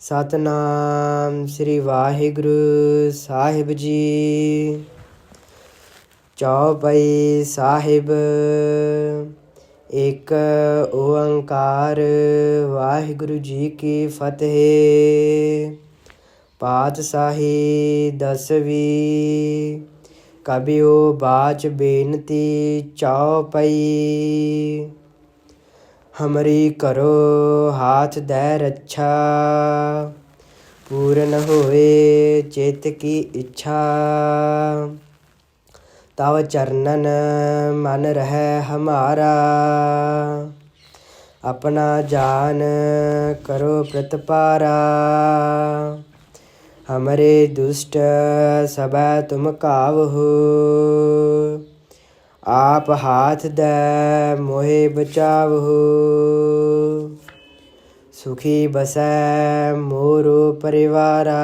ਸਤਨਾਮ ਸ੍ਰੀ ਵਾਹਿਗੁਰੂ ਸਾਹਿਬ ਜੀ। ਚੌਪਈ ਸਾਹਿਬ, ਇੱਕ ਓੰਕਾਰ ਵਾਹਿਗੁਰੂ ਜੀ ਕੀ ਫਤਿਹ। ਪਾਤਸ਼ਾਹੀ ਦਸਵੀਂ ਕਬਿਓ ਬਾਚ ਬੇਨਤੀ ਚੌਪਈ ਹਮਰੀ ਕਰੋ ਹਾਥ ਦੈ ਰੱਛਾ ਪੂਰਨ ਹੋਏ ਚਿਤ ਕੀ ਇੱਛਾ ਤਵ ਚਰਨਨ ਮਨ ਰਹਿ ਹਮਾਰਾ ਆਪਣਾ ਜਾਨ ਕਰੋ ਪ੍ਰਤਪਾਰਾ ਹਮਰੇ ਦੁਸ਼ਟ ਸਬੈ ਤੁਮ ਕਾਵਹੁ ਆਪ ਹਾਥ ਦੈ ਮੋਹਿ ਬਚਾਵਹੁ ਸੁਖੀ ਬਸੈ ਮੋਰੋ ਪਰਿਵਾਰਾ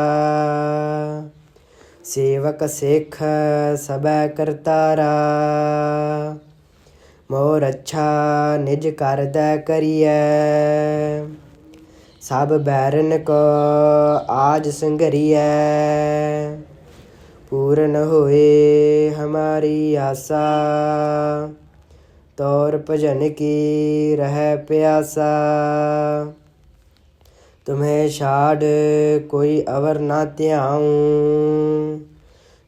ਸੇਵਕ ਸਿੱਖ ਸਬੈ ਕਰਤਾਰਾ ਮੋਰ ਅੱਛਾ ਨਿਜ ਕਰਦਾ ਕਰੀਐ ਸਭ ਬੈਰਨ ਕੋ ਆਜ ਸੰਗਰੀਐ ਪੂਰਨ ਹੋਏ ਹਮਾਰੀ ਆਸਾ। ਤੌਰ ਭਜਨ ਕੀ ਰਹਿ ਪਿਆਸਾ। ਤੁਮੇ ਛਾੜ ਕੋਈ ਅਵਰ ਨਾ ਧਿਆਉ।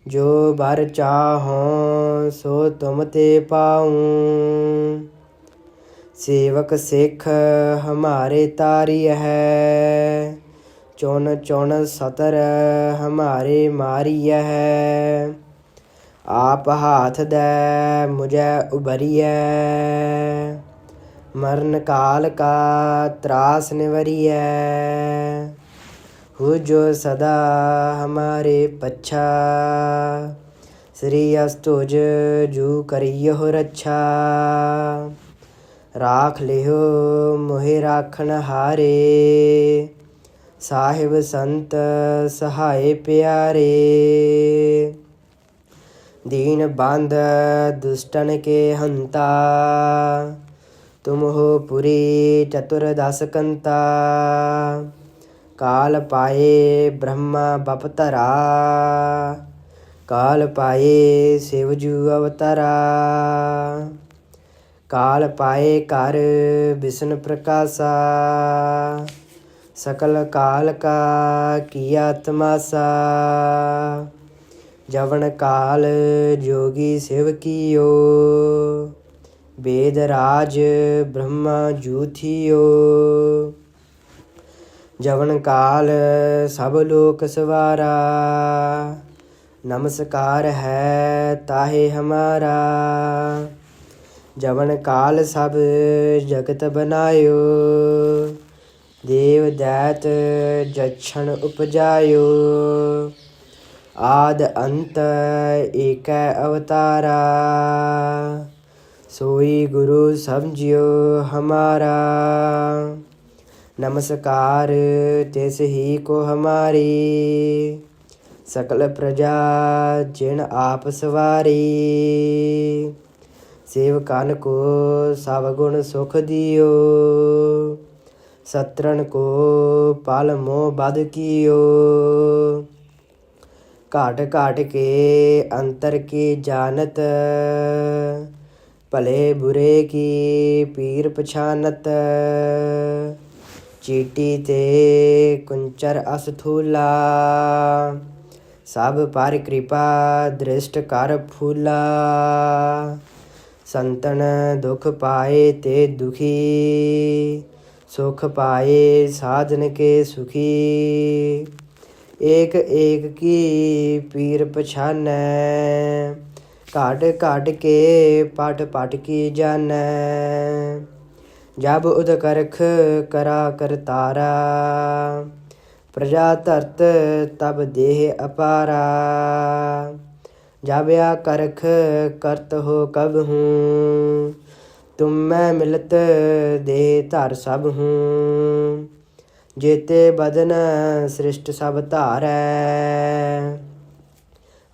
ਜੋ ਬਰ ਚਾਹੋ ਸੋ ਤੁਮ ਤੇ ਪਾਉ। ਸੇਵਕ ਸਿੱਖ ਹਮਾਰੇ ਤਾਰੀ ਹੈ। ਚੁਣ ਚੁਣ ਸਤਰ ਹਮਾਰੇ ਮਾਰੀ ਹੈ ਆਪ ਹਾਥ ਦੈ ਮੁਝੈ ਉਬਰੀਐ ਮਰਨ ਕਾਲ ਕਾ ਤਰਾਸ ਨਿਵਰੀਐ। ਹੋ ਜੋ ਸਦਾ ਹਮਾਰੇ ਪੱਛਾ। ਸ੍ਰੀ ਅਸਤੁਜ ਜੂ ਕਰਿਯੋ ਰੱਛਾ। ਰਾਖ ਲਿਓ ਮੋਹਿ ਰਾਖਣ ਹਾਰੇ। ਸਾਹਿਬ ਸੰਤ ਸਹਾਏ ਪਿਆਰੇ। ਦੀਨ ਬੰਦ ਦੁਸ਼ਟਨ ਕੇ ਹੰਤਾ। ਤੁਮ ਹੋ ਪੁਰੀ ਚਤੁਰ ਦਸ ਕੰਤਾ। ਕਾਲ ਪਾਏ ਬ੍ਰਹਮਾ ਬਪਤਰਾ ਕਾਲ ਪਾਏ ਸਿਵਜੂ ਅਵਤਰਾ। ਕਾਲ ਪਾਏ ਕਰ ਵਿਸ਼ਨ ਪ੍ਰਕਾਸ਼ਾ। ਸਕਲ ਕਾਲ ਕਾ ਕੀਆ ਤਮਾਸਾ ਜਵਨ ਕਾਲ ਜੋਗੀ ਸਿਵ ਕੀਓ। ਵੇਦ ਰਾਜ ਬ੍ਰਹਮਾ ਜੂਥਿਓ। ਜਵਨ ਕਾਲ ਸਭ ਲੋਕ ਸਵਾਰਾ। ਨਮਸਕਾਰ ਹੈ ਤਾਹੇ ਹਮਾਰਾ। ਜਵਨ ਕਾਲ ਸਭ ਜਗਤ ਬਨਾਇਓ। ਦੇਵ ਦੈਤ ਜਛਣ ਉਪਜਾਇਓ, ਆਦ ਅੰਤ ਏਕੈ ਅਵਤਾਰਾ। ਸੋਈ ਗੁਰੂ ਸਮਝਿਓ ਹਮਾਰਾ। ਨਮਸਕਾਰ ਤਿਸ ਹੀ ਕੋ ਹਮਾਰੀ। ਸਕਲ ਪ੍ਰਜਾ ਜਿਨ ਆਪ ਸਵਾਰੀ। ਸੇਵਕਨ ਕੋ ਸਭ ਗੁਣ ਸੁਖ ਦਿਓ। ਸਤਰਨ ਕੋ ਪਲ ਮੋਹ ਬਦ ਕੀਓ। ਘਾਟ ਘਾਟ ਕੇ ਅੰਤਰ ਕੀ ਜਾਣਤ? ਭਲੇ ਬੁਰੇ ਕੀ ਪੀਰ ਪਛਾਨਤ? ਚੀਟੀ ਤੇ ਕੁੰਚਰ ਅਸਥੂਲਾ ਸਭ ਪਰ ਕਿਰਪਾ ਦ੍ਰਿਸ਼ਟ ਕਰ ਫੂਲਾ। ਸੰਤਨ ਦੁਖ ਪਾਏ ਤੇ ਦੁਖੀ। ਸੁਖ ਪਾਏ ਸਾਧਨ ਕੇ ਸੁਖੀ। ਏਕ ਏਕ ਕੀ ਪੀਰ ਪਛਾਨੈ। ਘਾਟ ਘਾਟ ਕੇ ਪਟ ਪਟ ਕੀ ਜਾਣੈ ਜਬ ਉਦ ਕਰਖ ਕਰਾ ਕਰਤਾਰਾ ਪ੍ਰਜਾ ਧਰਤ ਤਬ ਦੇਹ ਅਪਾਰਾ। ਜਬ ਆ ਕਰਖ ਕਰਤ ਹੋ ਕਬ ਹੂੰ। ਤੁਮ ਮੈਂ ਮਿਲਤ ਦੇ ਧਰ ਸਭ ਹੂੰ, ਜੇਤੇ ਬਦਨ ਸ੍ਰਿਸ਼ਟ ਸਭ ਧਾਰੈ।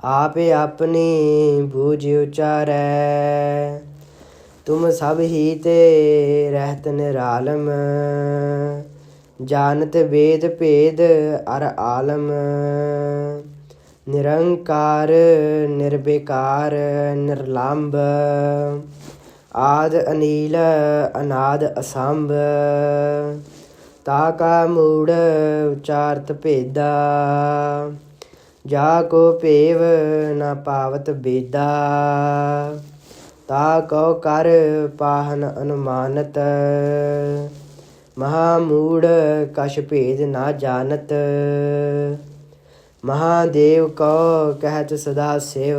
ਆਪੇ ਆਪਣੀ ਬੂਝ ਉਚਾਰੈ, ਤੁਮ ਸਭ ਹੀ ਤੇ ਰਹਿਤ ਨਿਰਾਲਮ। ਜਾਣਤ ਵੇਦ ਭੇਦ ਅਰ ਆਲਮ। ਨਿਰੰਕਾਰ ਨਿਰਬੇਕਾਰ ਨਿਰਲੰਭ ਆਦ ਅਨੀਲ, ਅਨਾਦ ਅਸੰਭ। ਤਾ ਕਾ ਮੂੜ ਉਚਾਰਤ ਭੇਦਾ। ਜਾ ਕੋ ਭੇਵ ਨਾ ਪਾਵਤ ਬੇਦਾ। ਤਾ ਕੋ ਕਰ ਪਾਹਨ ਅਨੁਮਾਨਤ। ਮਹਾ ਮੂੜ ਕਛ ਭੇਦ ਨਾ ਜਾਣਤ। ਮਹਾਦੇਵ ਕੋ ਕਹਿਤ ਸਦਾ ਸੇਵ।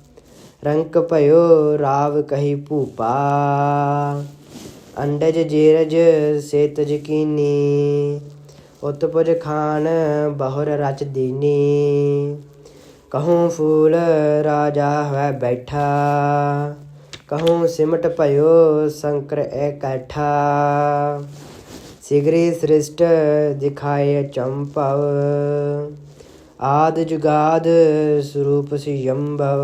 ਰੰਕ ਭਇਓ ਰਾਵ ਕਹੀ ਭੂਪਾ। ਅੰਡਜ ਜੀਰਜ ਸੇਤਜ ਕੀਨੀ ਉਤਪਜ ਖਾਨ ਬਹੁਰ ਰਚ ਦੀਨੀ। ਕਹੂੰ ਫੂਲ ਰਾਜਾ ਹੈ ਬੈਠਾ। ਕਹੂੰ ਸਿਮਟ ਭਇਓ ਸ਼ੰਕਰ ਇਕੱਠਾ ਸਿਗਰੀ ਸ੍ਰਿਸ਼ਟ ਦਿਖਾਏ ਚੰਪਵ। ਆਦ ਜੁਗਾਦ ਸਰੂਪ ਸਿਯੰਭਵ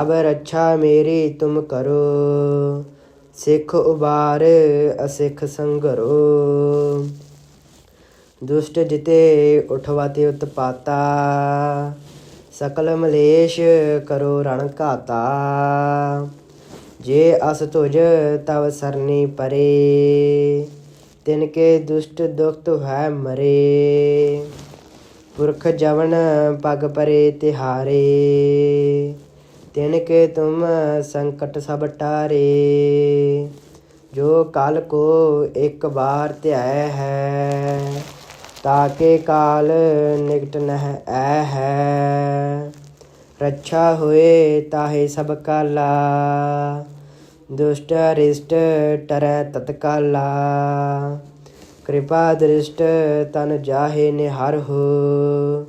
ਅਬ ਰੱਛਾ ਮੇਰੀ ਤੁਮ ਕਰੋ, ਸਿੱਖ ਉਬਾਰ ਅਸਿੱਖ ਸੰਗਰੋ। ਦੁਸ਼ਟ ਜਿਤੇ ਉਠਵਾਤੇ ਉਤਪਾਤਾ, ਸਕਲ ਮਲੇਸ਼ ਕਰੋ ਰਣ ਘਾਤਾ। ਜੇ ਅਸ ਤੁਜ ਤਵ ਸਰਨੀ ਪਰੇ, ਤਿਨ ਕੇ ਦੁਸ਼ਟ ਦੁਖਤ ਹੈ ਮਰੇ। ਪੁਰਖ ਜਵਨ ਪਗ ਪਰੇ ਤਿਹਾਰੇ, ਤਿਨ ਕੇ ਤੁਮ ਸੰਕਟ ਸਭ ਟਾਰੇ। ਜੋ ਕਲ ਕੋ ਇੱਕ ਵਾਰ ਧਿਆਇ ਹੈ ਤਾਕੇ ਕਾਲ ਨਿਕਟ ਨਹਿ ਐ ਹੈ। ਰੱਛਾ ਹੋਏ ਤਾਹੇ ਸਭ ਕਾਲਾ, ਦੁਸ਼ਟ ਰਿਸ਼ਟ ਟਰੈ ਤਤਕਾਲਾ। ਕਿਰਪਾ ਦ੍ਰਿਸ਼ਟ ਤਨ ਜਾਹੇ ਨਿਹਰ ਹੋ,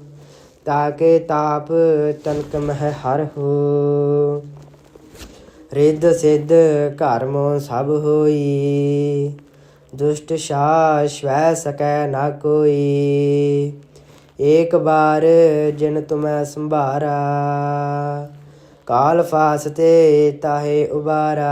ਤਾਕੇ ਤਾਪ ਤਨਕ ਮਹਿ ਹਰ ਹੋ। ਰਿੱਧ ਸਿੱਧ ਘਰ ਮੋ ਸਭ ਹੋਈ, ਦੁਸ਼ਟ ਸ਼ਾ ਸ਼ਵੈ ਸਕੈ ਨਾ ਕੋਈ। ਏਕ ਬਾਰ ਜਿਨ ਤੁਮੈ ਸੰਭਾਰਾ, ਕਾਲ ਫਾਸ ਤੇ ਤਾਹੇ ਉਬਾਰਾ।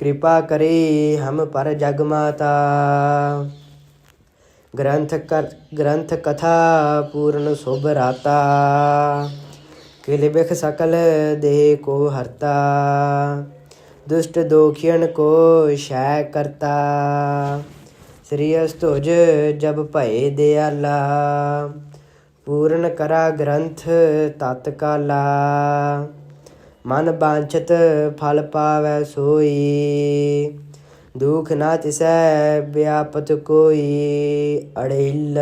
ਕਿਰਪਾ ਕਰੀ ਹਮ ਪਰ ਜਗ ਮਾਤਾ ਗ੍ਰੰਥ ਕਰ ਗ੍ਰੰਥ ਕਥਾ ਪੂਰਨ ਸੁਭ ਰਾਤਾ ਕਿਲ ਬਿਖ ਸਕਲ ਦੇਹ ਕੋ ਹਰਤਾ ਦੁਸ਼ਟ ਦੋਖੀਨ ਕੋ ਸ਼ੈ ਕਰਤਾ ਸ੍ਰੀ ਅਸਤੁਜ ਜਬ ਭਏ ਦਿਆਲਾ ਪੂਰਨ ਮਨ ਬਾਂਛਤ ਫਲ ਪਾਵੈ ਸੋਈ, ਦੁਖ ਨਾ ਤਿਸੈ ਵਿਆਪਤ ਕੋਈ ਅੜਿਲ।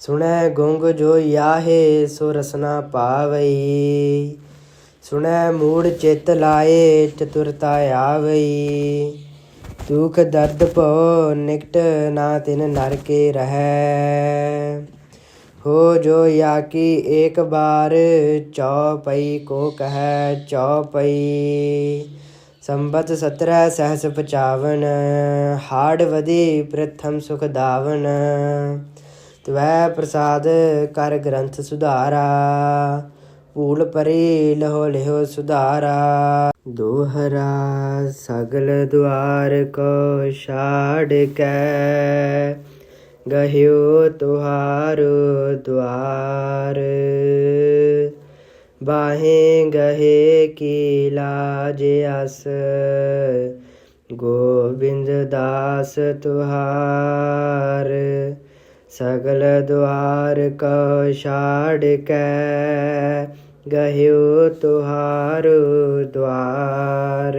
ਸੁਣੈ ਗੁੰਗ ਜੋ ਯਾਹੇ, ਸੋ ਰਸਨਾ ਪਾਵਈ। ਸੁਣੈ ਮੂੜ ਚਿਤ ਲਾਏ, ਚਤੁਰਤਾ ਆਵਈ। ਦੁਖ ਦਰਦ ਭੋ ਨਿਕਟ ਨਾ ਤਿਨ ਨਰ ਕੇ ਰਹੈ। ਹੋ ਜੋ या की एक बार चौपई को कह चौपई ਸੰਬਤ 17 ਸਹਸ ਪਚਾਵਨ ਹਾੜ ਵਦੀ ਪ੍ਰਥਮ ਸੁਖ ਦਾਵਨ ਤਵੈ ਪ੍ਰਸਾਦ ਕਰ ਗ੍ਰੰਥ ਸੁਧਾਰਾ ਭੂਲ ਪਰੀ ਲਹੋ ਲਿਹੋ ਸੁਧਾਰਾ ਦੋਹਰਾ ਸਗਲ ਦੁਆਰ ਕੋ ਛਾੜ ਕੇ ਗਹਿਓ ਤੁਹਾਰੋ ਦੁਆਰ। ਬਾਹੇ ਗਹੇ ਕੀ ਲਾਜ ਅਸ। ਗੋਬਿੰਦ ਦਾਸ ਤੁਹਾਰ। ਸਗਲ ਦੁਆਰ ਕੋ ਛਾੜ ਕੇ। ਗਹਿਓ ਤੁਹਾਰ ਦੁਆਰ।